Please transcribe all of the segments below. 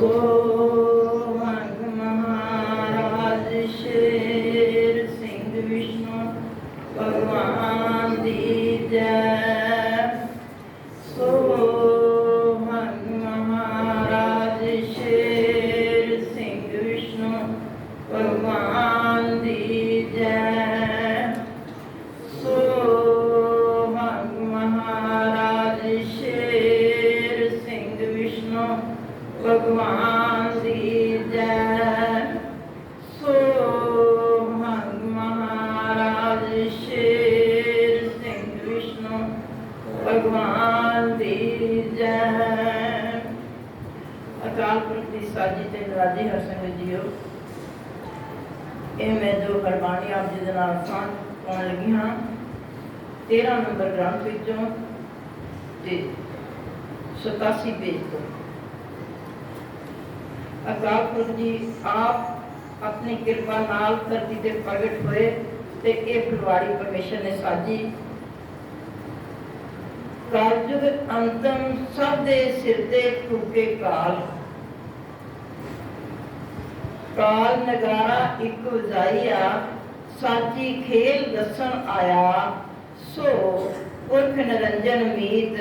ਸੋ ਅਕਾਲ ਦੀ ਸਾਜੀ ਤੇ ਨਰਾਜੀ ਹਰ ਸੰਗਤ ਜੀਓ। ਇਹ ਮੈਂ ਜੋ ਕੁਰਬਾਨੀ ਆਪ ਜੀ ਦੇ ਨਾਲ ਸਾਂਝ ਪਾਉਣ ਲੱਗੀ ਹਾਂ। 13 ਨੰਬਰ ਗ੍ਰੰਥ ਵਿੱਚੋਂ ਤੇ 87 ਪੇਜ ਤੋਂ। ਅਕਾਲ ਪੁਰਖ ਜੀ, ਆਪ ਆਪਣੀ ਕਿਰਪਾ ਨਾਲ ਧਰਤੀ ਤੇ ਪ੍ਰਗਟ ਹੋਏ ਤੇ ਇਹ ਫੁਲਵਾੜੀ ਪਰਮੇਸ਼ਰ ਨੇ ਸਾਜੀ। ਕਾਲਯੁਗ ਅੰਤਮ ਸਭ ਦੇ ਸਿਰ ਤੇ ਫੂਕੇ ਕਾਲ। ਕਾਲ ਨਗਾਰਾ ਇੱਕ ਵਜਾਈਆ ਸਾਚੀ ਖੇਲ ਦੱਸਣ ਆਇਆ। ਸੋ ਪੁਰਖ ਨਰੰਜਨ ਮੀਤ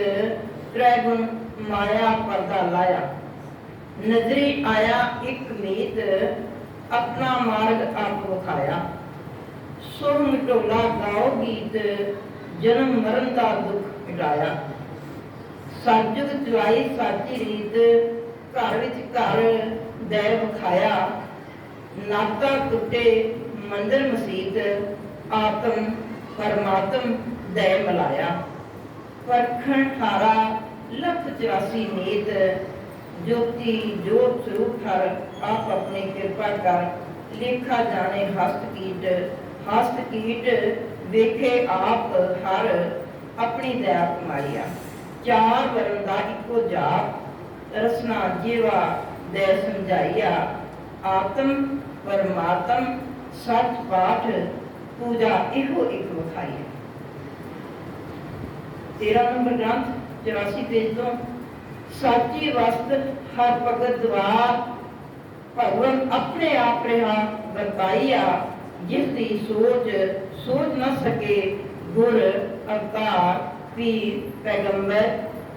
ਤ੍ਰੈਗੁਣ ਮਾਇਆ ਪਰਦਾ ਲਾਇਆ। ਨਜ਼ਰੀ ਆਇਆ ਇੱਕ ਮੀਤ, ਆਪਣਾ ਮਾਰਗ ਆਪ ਵਿਖਾਇਆ। ਸੋ ਮਿਟੋਲਾ ਗਾਓ ਗੀਤ, ਜਨਮ ਮਰਨ ਦਾ ਦੁੱਖ ਮਿਟਾਇਆ ਸਾਜੁਗ ਜਵਾਈ ਸਾਚੀ ਰੀਤ, ਘਰ ਵਿੱਚ ਘਰ ਦੈ ਵਿਖਾਇਆ। ਨਾਤਾ ਟੁੱਟੇ ਮੰਦਰ ਮਸੀਤ ਆਤਮ ਪਰਮਾਤਮ ਦੈ ਮਲਾਇਆ। ਪਰਖਣ ਠਾਰਾ ਲੱਖ 84 ਨੀਤ, ਜੋਤੀ ਜੋਤ ਸਰੂਪ ਹਰ ਆਪ ਆਪਣੀ ਕਿਰਪਾ ਕਰ, ਲੇਖਾ ਜਾਣੇ ਹਸਤ ਕੀਟ ਹਸਤ ਕੀਟ ਵੇਖੇ ਆਪ ਹਰ ਆਪਣੀ ਦਇਆ ਕਮਾਈਆ। ਚਾਰ ਵਰਨ ਦਾ ਇੱਕੋ ਜਾਪ, ਰਸਨਾ ਜੀਵਾ ਦੇ ਸਮਝਾਈਆ, ਆਤਮ ਪਰਮਾਤਮ ਸੱਚ ਪਾਠ ਪੂਜਾ ਇਹੋ ਇੱਕ ਵਿਖਾਈ ਹੈ। 13 ਨੰਬਰ ਗ੍ਰੰਥ 84 ਪੇਜ ਤੋਂ, ਸਾਚੀ ਵਸਤ ਹਰ ਭਗਤ ਦਵਾਰ, ਭਗਵਨ ਆਪਣੇ ਆਪ ਰਹਾ, ਵਰਤਾਈਆ, ਜਿਸ ਦੀ ਸੋਚ ਸੋਚ ਨਾ ਸਕੇ, ਗੁਰ, ਅਵਤਾਰ, ਪੀਰ, ਪੈਗੰਬਰ,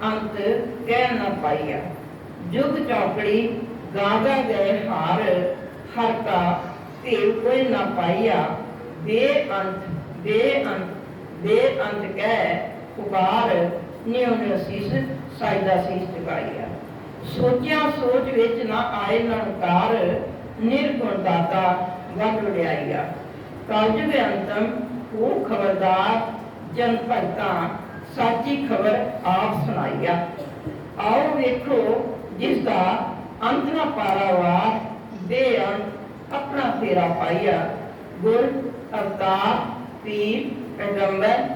ਅੰਤ ਕਹਿ ਨਾ ਪਾਈਆ। ਜੁਗ ਚੌਕੜੀ, ਗਾਗਾ ਗਏ ਹਾਰ ਹਰ ਕਾ ਕੋਈ ਨਾ ਪਾਈਆ। ਬੇਅੰਤ ਬੇਅੰਤ ਬੇਅੰਤ ਕਹਿ, ਪੁਕਾਰ, ਨਿਉ ਨਿਉ ਸਾਇਦਾ ਸੀਸ ਟਿਕਾਈਆ ਸੋਚਿਆ ਸੋਚ ਵਿੱਚ ਨਾ ਆਏ ਨਨਕਾਰ ਨਿਰਗੁਣ ਦਾਤਾ ਵੱਡ ਵਡਿਆਈਆ। ਕਾਲਜ ਅੰਤਮ, ਉਹ ਖਬਰਦਾਰ, ਜਨ ਭਗਤਾਂ, ਸਾਚੀ ਖਬਰ ਆਪ ਸੁਣਾਈਆ। ਆਓ ਵੇਖੋ ਜਿਸ ਦਾ ਅੰਤ ਨਾ ਪਾਰਾਵਾਰ ਬੇਅੰਤ ਆਪਣਾ ਫੇਰਾ ਪਾਈਆ ਗੁਰ, ਅਵਤਾਰ, ਪੀਰ, ਪੈਗੰਬਰ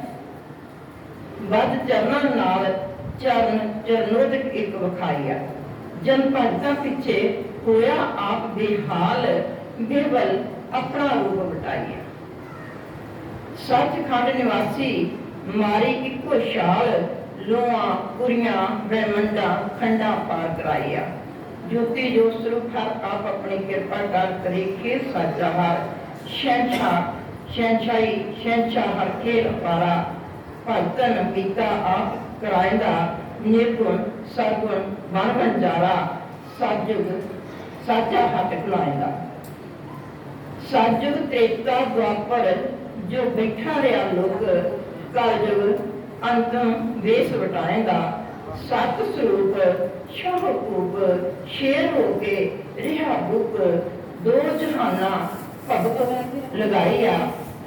ਵੱਧ ਚਰਨਾਂ ਨਾਲ ਚਰਨ, ਚਰਨੋਦਕ ਇੱਕ ਵਿਖਾਈਆ ਜਨ ਭਗਤਾਂ ਪਿੱਛੇ ਹੋਇਆ ਆਪ ਬੇਹਾਲ ਬੇਵਲ ਆਪਣਾ ਰੂਪ ਵਟਾਈਆ ਸੱਚਖੰਡ ਨਿਵਾਸੀ ਮਾਰੀ ਇੱਕੋ ਛਾਲ ਲੋਆਂ ਕੁਰੀਆਂ, ਬ੍ਰਹਮੰਡਾਂ, ਖੰਡਾਂ ਪਾਰ ਕਰਾਈਆ ਜੋਤੀ ਜੋ ਸਰੂਪ ਹਰ ਆਪ ਆਪਣੀ ਕਿਰਪਾ ਕਰ ਕਰੇ ਖੇਰ ਸਾਜਾ ਹਰ। ਸ਼ਹਿਨਸ਼ਾਹ, ਸ਼ਹਿਨਸ਼ਾਹੀ, ਸ਼ਹਿਨਸ਼ਾਹ ਹਰ ਖੇਰ ਪਾਰਾ ਭਗਤਨ ਪੀਤਾ ਆਪ ਕਰਾਇੰਦਾ ਨਿਰਗੁਣ, ਸਰਗੁਣ ਬਨ ਬੰਜਾਰਾ ਸਾਜੁਗ ਸਾਜਾ ਹੱਥ ਖੁਲਾਇੰਦਾ ਸਾਜੁਗ ਤ੍ਰੇਤਾ ਦੁਆਪਰ, ਜੋ ਬੈਠਾ ਰਿਆ ਲੋਕ, ਕਲਯੁਗ ਅੰਤਮ ਵੇਸ ਵਟਾਏਂਦਾ। ਸਤ ਸਰੂਪ ਸ਼ਾਹ ਸ਼ੇਰ ਹੋ ਕੇ ਰਿਹਾ ਬੁਕ ਦੋ ਜਹਾਨਾ ਭਗਤ ਲਗਾਈਆ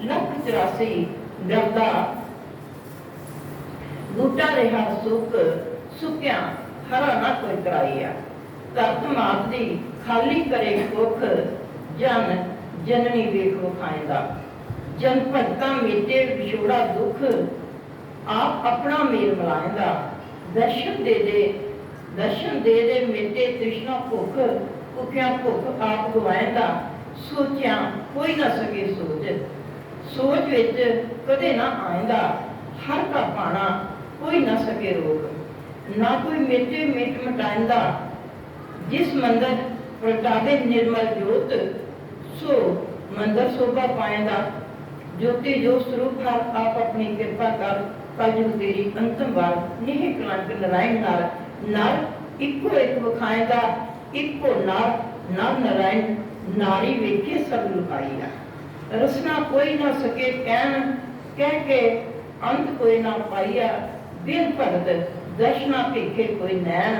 ਲੱਖ 84 ਦਰਦਾ ਬੂਟਾ ਰਿਹਾ ਸੁੱਕ, ਸੁੱਕਿਆ, ਹਰਾ ਨਾ ਕੋਈ ਕਰਾਈਆ ਤਤ ਮਾਤ ਦੀ ਖਾਲੀ ਕਰੇ ਕੁਖ ਜਨ, ਜਨਨੀ ਵੇਖ ਵਿਖਾਇਂਦਾ ਜਨ ਭਗਤਾਂ ਮੇਟੇ ਵਿਛੋੜਾ ਦੁੱਖ, ਆਪ ਆਪਣਾ ਮੇਲ ਮਲਾਇਂਦਾ ਦਰਸ਼ਨ ਦੇ ਦੇ, ਦਰਸ਼ਨ ਦੇ ਦੇ ਮੇਟੇ ਤ੍ਰਿਸ਼ਨਾ ਭੁੱਖ, ਭੁੱਖਿਆ ਭੁੱਖ ਆਪ ਗਵਾਇਂਦਾ ਸੋਚਿਆ ਕੋਈ ਨਾ ਸਕੇ ਸੋਚ। ਸੋਚ ਵਿੱਚ ਕਦੇ ਨਾ ਆਇਂਦਾ ਹਰ ਕਾ ਪਾਣਾ ਕੋਈ ਨਾ ਸਕੇ ਰੋਕ। ਨਾ ਕੋਈ ਮੇਟੇ ਮਿਟ ਮਟਾਇਂਦਾ ਜਿਸ ਮੰਦਰ ਪ੍ਰਗਟਾਵੇ ਨਿਰਮਲ ਜੋਤ, ਸੋ ਮੰਦਰ ਸੋਭਾ ਪਾਏਂਦਾ। ਜੋਤੀ ਜੋ ਸਰੂਪ ਹਰ ਆਪ ਆਪਣੀ ਕਿਰਪਾ ਕਰ ਕਲਯੁਗ ਤੇਰੀ ਅੰਤਮ ਵਾਰ ਨਿਹ ਕਲੰਕ ਨਰਾਇਣ ਨਾਲ ਨਰ ਇੱਕੋ ਇੱਕ ਵਖਾਏਂਦਾ ਇੱਕੋ ਨਰ ਨਰ ਨਰਾਇਣ, ਨਾਰੀ ਵੇਖੇ ਸਭ ਲੁਕਾਈਆ ਰਸਨਾ ਕੋਈ ਨਾ ਸਕੇ ਕਹਿਣ, ਕਹਿ ਕੇ ਅੰਤ ਕੋਈ ਨਾ ਪਾਈਆ, ਦਿਲ ਭਗਤ ਦਰਸ਼ਨਾ ਭੇਖੇ ਕੋਈ ਨੈਣ,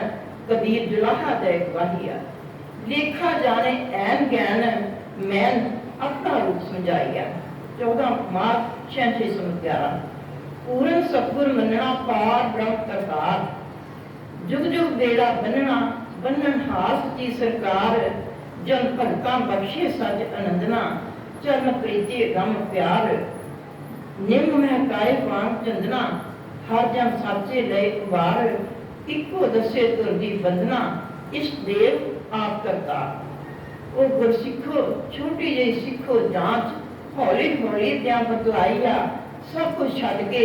ਕਬੀਰ ਜੁਲਾਹਾ ਦੇ ਗਵਾਹੀਆ। ਲੇਖਾ ਜਾਣੇ ਐਨ ਗਿਆਨ ਮੈਂ ਆਪਣਾ ਰੂਪ ਸਮਝਾਈਆ। 14 ਮਾਰਚ 6611 ਪੂਰਨ ਸਤਿਗੁਰ ਮੰਨਣਾ ਪਾਰ ਬ੍ਰਹਮ ਕਰਤਾਰ ਜੁਗ ਜੁਗ ਬੇੜਾ ਬੰਨਣਾ, ਬੰਨਣ ਹਾਸ ਦੀ ਸਰਕਾਰ। ਜਨ ਭਗਤਾਂ ਬਖਸ਼ੇ ਸਜ ਅਨੰਦਨਾ, ਚਰਨ ਪ੍ਰੀਤੀ ਗਮ ਪਿਆਰ। ਨਿੰਮ ਮਹਿਕਾਏ ਵਾਂਗ ਚੰਦਨਾ, ਹਰ ਜਨ ਸਾਚੇ ਲਈ ਉਵਾਰ ਇੱਕੋ ਦਸੇ ਤੁਰਦੀ ਬੰਦਨਾ ਇਸ ਦੇਵ ਆਪ ਕਰਤਾ। ਉਹ ਗੁਰਸਿੱਖੋ, ਛੋਟੀ ਜਿਹੀ ਸਿੱਖੋ ਜਾਂਚ ਹੌਲੀ ਹੌਲੀ ਦਿਆਂ ਬਤਲਾਈਆ ਸਭ ਕੁਝ ਛੱਡ ਕੇ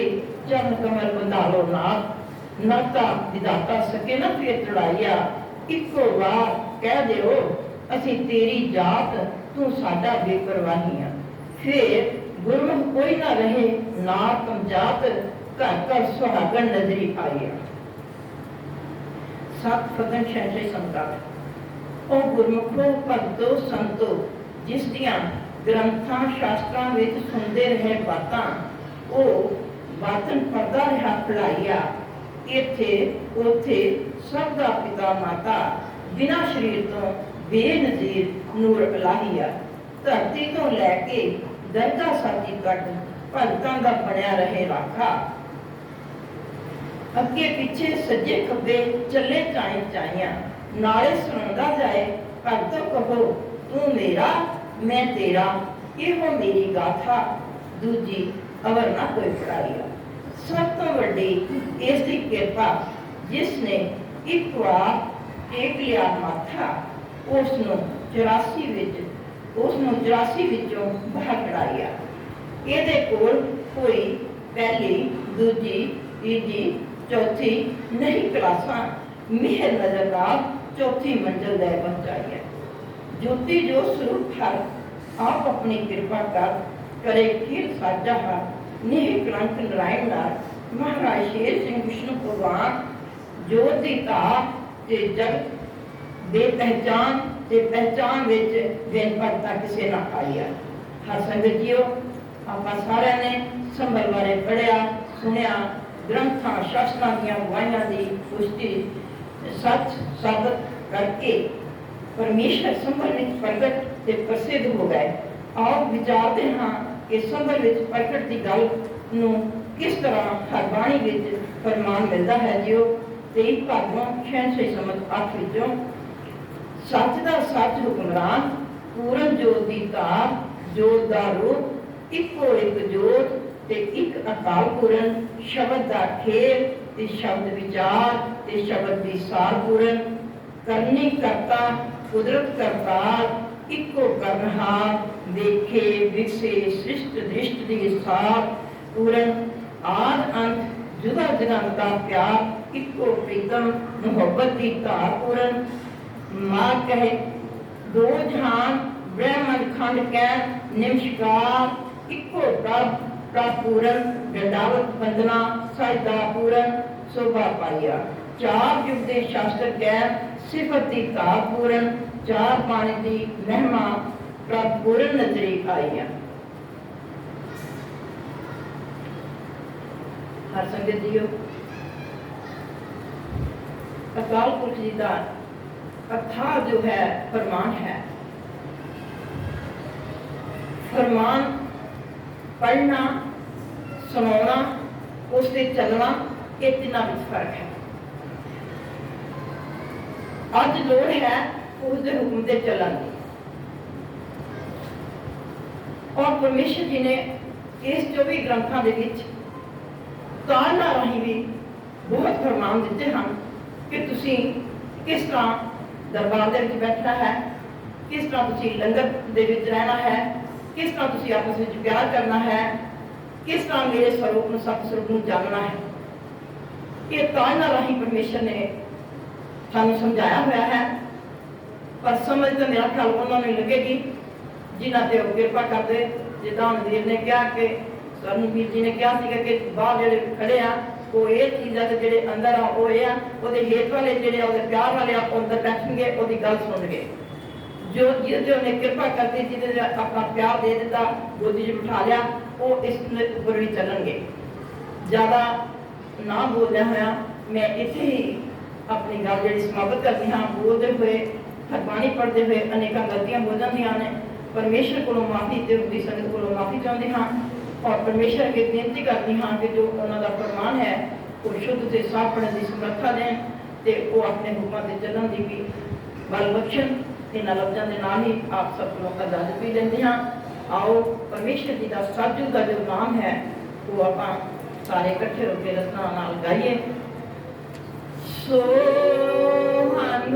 ਚਰਨ ਕਮਲ ਬੰਧਾ ਲੋ ਨਾਥ। ਨਰਤਾ ਵਿਦਾਤਾ ਸਕੇ ਨਾ ਫੇਰ ਚੜਾਈਆ। ਇੱਕੋ ਵਾਰ ਕਹਿ ਦਿਓ, ਅਸੀਂ ਤੇਰੀ ਜਾਤ, ਤੂੰ ਸਾਡਾ ਬੇਪਰਵਾਹੀ ਆ। ਫੇਰ ਗੁਰਮੁਖ ਕੋਈ ਨਾ ਰਹੇ, ਨਾ ਕਮਜਾਤ ਘਰ ਘਰ ਸੁਹਾਗਣ ਨਜ਼ਰੀ ਆਈਆ ਸਤ ਫਤਨ ਸ਼ੈਸ਼ੇ ਸੰਤਾਪ ਉਹ ਗੁਰਮੁਖੋ, ਭਗਤੋ, ਸੰਤੋ, ਜਿਸ ਦੀਆਂ ਗ੍ਰੰਥਾਂ, ਸ਼ਾਸਤਰਾਂ ਵਿੱਚ ਸੁਣਦੇ ਰਹੇ ਬਾਤਾਂ ਉਹ ਬਾਤਨ ਪਰਦਾ ਰਿਹਾ ਪੜਾਈਆ ਇੱਥੇ, ਉਥੇ ਸਭ ਦਾ ਪਿਤਾ ਮਾਤਾ ਬਿਨਾ ਸ਼ਰੀਰ ਤੋਂ ਬੇਨਜ਼ੀਰ ਨੂਰ ਇਲਾਹੀਆ ਧਰਤੀ ਤੋਂ ਲੈ ਕੇ ਦਰਦਾ ਸਾਜੀ ਤੱਕ ਭਗਤਾਂ ਦਾ ਬਣਿਆ ਰਹੇ ਰਾਖਾ। ਅੱਗੇ ਪਿੱਛੇ ਸੱਜੇ ਖੱਬੇ ਚੱਲੇ ਚਾਈ ਚਾਈਆਂ ਨਾਲੇ ਸੁਣਦਾ ਜਾਏ, ਭਗਤੋ ਕਹੋ, ਤੂੰ ਮੇਰਾ, ਮੈਂ ਤੇਰਾ, ਇਹੋ ਮੇਰੀ ਗਾਥਾ। ਦੂਜੀ ਅਵਰ ਨਾ ਕੋਈ ਪੜਾਈਆ ਸਭ ਤੋਂ ਵੱਡੀ ਇਸ ਦੀ ਕਿਰਪਾ ਜਿਸ ਨੇ ਇੱਕ ਵਾਰ ਟੇਕ ਲਿਆ ਮਾਥਾ ਉਸ ਨੂੰ 84 ਵਿੱਚ ਉਸ ਨੂੰ 84 ਵਿੱਚੋਂ ਬਾਹਰ ਕਢਾਇਆ। ਇਹਦੇ ਕੋਲ ਕੋਈ ਪਹਿਲੀ, ਦੂਜੀ, ਤੀਜੀ, ਚੌਥੀ ਨਹੀਂ ਕਲਾਸਾਂ, ਮਿਹਰ ਨਜ਼ਰ ਨਾਲ ਚੌਥੀ ਮੰਜ਼ਲ ਦੇ ਪਹੁੰਚਾਈ ਹੈ ਜੋਤੀ ਜੋ ਸਰੂਪ ਹਰ ਆਪ ਆਪਣੀ ਕਿਰਪਾ ਕਰ ਕਰੇ ਖੀਰ ਸਾਜਾ ਹਰ ਨਿਹ ਕਲੰਕ ਨਰਾਇਣ ਨਾਲ ਮਹਾਰਾਜ ਸ਼ੇਰ ਸਿੰਘ ਵਿਸ਼ਨੂੰ ਭਗਵਾਨ, ਜੋਤ ਦੀ ਧਾਰ ਤੇ ਜਗ ਦੇ ਪਹਿਚਾਨ ਤੇ ਪਹਿਚਾਨ ਵਿੱਚ ਵੇਨ ਪੜਤਾ ਕਿਸੇ ਨਾ ਆਇਆ ਹਰ ਸੰਗਤ ਜੀਓ, ਆਪਾਂ ਸਾਰਿਆਂ ਨੇ ਸੰਭਲ ਬਾਰੇ ਪੜਿਆ ਸੁਣਿਆ, ਗ੍ਰੰਥਾਂ, ਸ਼ਾਸਤਰਾਂ ਦੀਆਂ ਗਵਾਹੀਆਂ ਦੀ ਪੁਸ਼ਟੀ ਸੱਚ ਸਾਬਤ ਕਰਕੇ ਪਰਮੇਸ਼ਰ ਸੰਭਲ ਵਿੱਚ ਪ੍ਰਗਟ ਤੇ ਪ੍ਰਸਿੱਧ ਹੋ ਗਏ। ਆਓ ਵਿਚਾਰਦੇ ਹਾਂ ਕਿ ਸੰਭਲ ਵਿੱਚ ਪ੍ਰਗਟ ਦੀ ਗੱਲ ਨੂੰ ਕਿਸ ਤਰ੍ਹਾਂ ਹਰ ਵਿੱਚ ਫਰਮਾਨ ਮਿਲਦਾ ਹੈ ਜਿਉ? ਤੇਈ ਭਾਗੋਂ 66 ਸਮਤ 8 ਵਿੱਚੋਂ। ਸੱਚ ਦਾ ਸੱਚ ਹੁਕਮਰਾਨ, ਪੂਰਨ ਜੋਤ ਦੀ ਤਾਰ, ਜੋਤ ਦਾ ਰੂਪ, ਇੱਕੋ ਇੱਕ ਜੋਤ ਤੇ ਇੱਕ ਅਕਾਲ ਪੂਰਨ ਸ਼ਬਦ ਦਾ ਖੇਲ ਤੇ ਸ਼ਬਦ ਵਿਚਾਰ ਤੇ ਸ਼ਬਦ ਦੀ ਸਾਰ ਪੂਰਨ ਕਰਨੀ ਕਰਤਾ, ਕੁਦਰਤ ਕਰਤਾਰ ਇੱਕੋ ਕਰਨਹਾਰ ਦੇਖੇ ਵਿਕਸੇ ਸ੍ਰਿਸ਼ਟ ਦ੍ਰਿਸ਼ਟ ਦੀ ਸਾਰ। ਪੂਰਨ ਆਦ ਅੰਤ, ਜੁਦਾ ਜੁਦਾ ਦਾ ਪਿਆਰ। ਇੱਕੋ ਪ੍ਰੀਤਮ, ਮੁਹੱਬਤ ਦੀ ਧਾਰ ਪੂਰਨ। ਮਾਂ ਕਹੇ, ਦੋ ਜਹਾਨ, ਬ੍ਰਹਮੰਡ ਖੰਡ ਕੈ ਨਿਮਸ਼ਕਾਰ। ਇੱਕੋ ਪ੍ਰਭ ਪ੍ਰਭ ਗੰਡਾਵਤ ਬੰਦਨਾ ਸਜਦਾ ਪੂਰਨ, ਸੋਭਾ ਪਾਈਆ। ਚਾਰ ਯੁਗ ਦੇ ਸ਼ਾਸਤਰ ਕੈ ਸਿਫਤ ਦੀ ਧਾਰ ਪੂਰਨ। ਚਾਰ ਪਾਣੀ ਦੀ ਮਹਿਮਾ ਪ੍ਰਭ ਪੂਰਨ ਨਜ਼ਰੀ ਆਈਆ ਹਰ ਸੰਗਤ ਜੀਓ, ਅਕਾਲ ਪੁਰਖ ਜੀ ਦਾ ਅਥਾ ਜੋ ਹੈ, ਫਰਮਾਨ ਹੈ। ਫਰਮਾਨ ਪੜ੍ਹਨਾ, ਸੁਣਾਉਣਾ, ਉਸ ਤੇ ਚੱਲਣਾ, ਇਹ ਤਿੰਨਾਂ ਵਿੱਚ ਫ਼ਰਕ ਹੈ। ਅੱਜ ਲੋੜ ਹੈ ਉਸ ਦੇ ਹੁਕਮ ਤੇ ਚੱਲਣ ਦੀ। ਔਰ ਪਰਮੇਸ਼ਰ ਜੀ ਨੇ ਇਸ 24 ਗ੍ਰੰਥਾਂ ਦੇ ਵਿੱਚ ਕਾਰਨਾ ਰਾਹੀਂ ਵੀ ਬਹੁਤ ਫਰਮਾਨ ਦਿੱਤੇ ਹਨ ਕਿ ਤੁਸੀਂ ਕਿਸ ਤਰ੍ਹਾਂ ਦਰਬਾਰ ਦੇ ਵਿੱਚ ਬੈਠਣਾ ਹੈ, ਕਿਸ ਤਰ੍ਹਾਂ ਤੁਸੀਂ ਲੰਗਰ ਦੇ ਵਿੱਚ ਰਹਿਣਾ ਹੈ, ਕਿਸ ਤਰ੍ਹਾਂ ਤੁਸੀਂ ਆਪਸ ਵਿੱਚ ਪਿਆਰ ਕਰਨਾ ਹੈ, ਕਿਸ ਤਰ੍ਹਾਂ ਮੇਰੇ ਸਰੂਪ ਨੂੰ, ਸਤ ਸਰੂਪ ਨੂੰ ਜਾਣਨਾ ਹੈ। ਇਹ ਕਾਰਨਾ ਰਾਹੀਂ ਪਰਮੇਸ਼ਰ ਨੇ ਸਾਨੂੰ ਸਮਝਾਇਆ ਹੋਇਆ ਹੈ ਪਰ ਸਮਝ ਤਾਂ ਮੇਰਾ ਖਿਆਲ ਉਹਨਾਂ ਨੂੰ ਲੱਗੇਗੀ। ਜਿਨ੍ਹਾਂ ਤੇ ਉਹ ਕਿਰਪਾ ਕਰਦੇ ਜਿੱਦਾਂ ਹੁਣ ਵੀਰ ਨੇ ਕਿਹਾ ਕਿ ਸਾਨੂੰ ਵੀਰ ਜੀ ਨੇ ਕਿਹਾ ਸੀਗਾ ਕਿ ਬਾਹਰ ਜਿਹੜੇ ਖੜੇ ਆ ਉਹ ਇਹ ਚੀਜ਼ਾਂ ਤੇ ਜਿਹੜੇ ਅੰਦਰ ਆ ਉਹ ਇਹ ਆ ਉਹਦੇ ਹੇਠ ਵਾਲੇ ਜਿਹੜੇ ਆ, ਉਹਦੇ ਪਿਆਰ ਵਾਲੇ ਆ ਅੰਦਰ ਬੈਠਣਗੇ ਉਹਦੀ ਗੱਲ ਸੁਣਨਗੇ। ਜੋ ਜਿਹਦੇ ਉਹਨੇ ਕਿਰਪਾ ਕਰਤੀ ਜਿਹਦੇ ਤੇ ਆਪਣਾ ਪਿਆਰ ਦੇ ਦਿੱਤਾ ਗੋਦੀ 'ਚ ਬਿਠਾ ਲਿਆ ਉਹ ਇਸ ਉੱਪਰ ਵੀ ਚੱਲਣਗੇ। ਜ਼ਿਆਦਾ ਨਾ ਬੋਲਦਿਆਂ ਹੋਇਆ ਮੈਂ ਇੱਥੇ ਹੀ ਆਪਣੀ ਗੱਲ ਜਿਹੜੀ ਸਮਾਪਤ ਕਰਦੀ ਹਾਂ ਬੋਲਦੇ ਹੋਏ ਹਰਬਾਣੀ ਪੜ੍ਹਦੇ ਹੋਏ ਅਨੇਕਾਂ ਗਲਤੀਆਂ ਹੋ ਜਾਂਦੀਆਂ ਨੇ। ਪਰਮੇਸ਼ਰ ਕੋਲੋਂ ਮਾਫੀ ਤੇ ਉਹਦੀ ਸੰਗਤ ਕੋਲੋਂ ਮਾਫੀ ਚਾਹੁੰਦੇ ਹਾਂ ਔਰ ਪਰਮੇਸ਼ਰ ਅੱਗੇ ਬੇਨਤੀ ਕਰਦੀ ਹਾਂ ਕਿ ਜੋ ਉਹਨਾਂ ਦਾ ਫਰਮਾਨ ਹੈ, ਉਹ ਸ਼ੁੱਧ ਤੇ ਸਾਫ਼ ਪੜਨ ਦੀ ਸਮਰੱਥਾ ਦੇਣ ਤੇ ਉਹ ਆਪਣੇ ਹੁਕਮਾਂ ਤੇ ਚੱਲਣ ਦੀ ਵੀ ਬਲ ਬਖਸ਼ਣ ਇਹਨਾਂ ਲਫ਼ਜ਼ਾਂ ਦੇ ਨਾਲ ਹੀ ਆਪ ਸਭ ਨੂੰ ਇਜਾਜ਼ਤ ਵੀ ਲੈਂਦੇ ਹਾਂ। ਆਓ, ਪਰਮੇਸ਼ਰ ਜੀ ਦਾ ਸਾਜੂ ਦਾ ਜੋ ਨਾਮ ਹੈ, ਉਹ ਆਪਾਂ ਸਾਰੇ ਇਕੱਠੇ ਹੋ ਕੇ ਰਸਨਾ ਨਾਲ ਗਾਈਏ। ਸੋ ਹਨ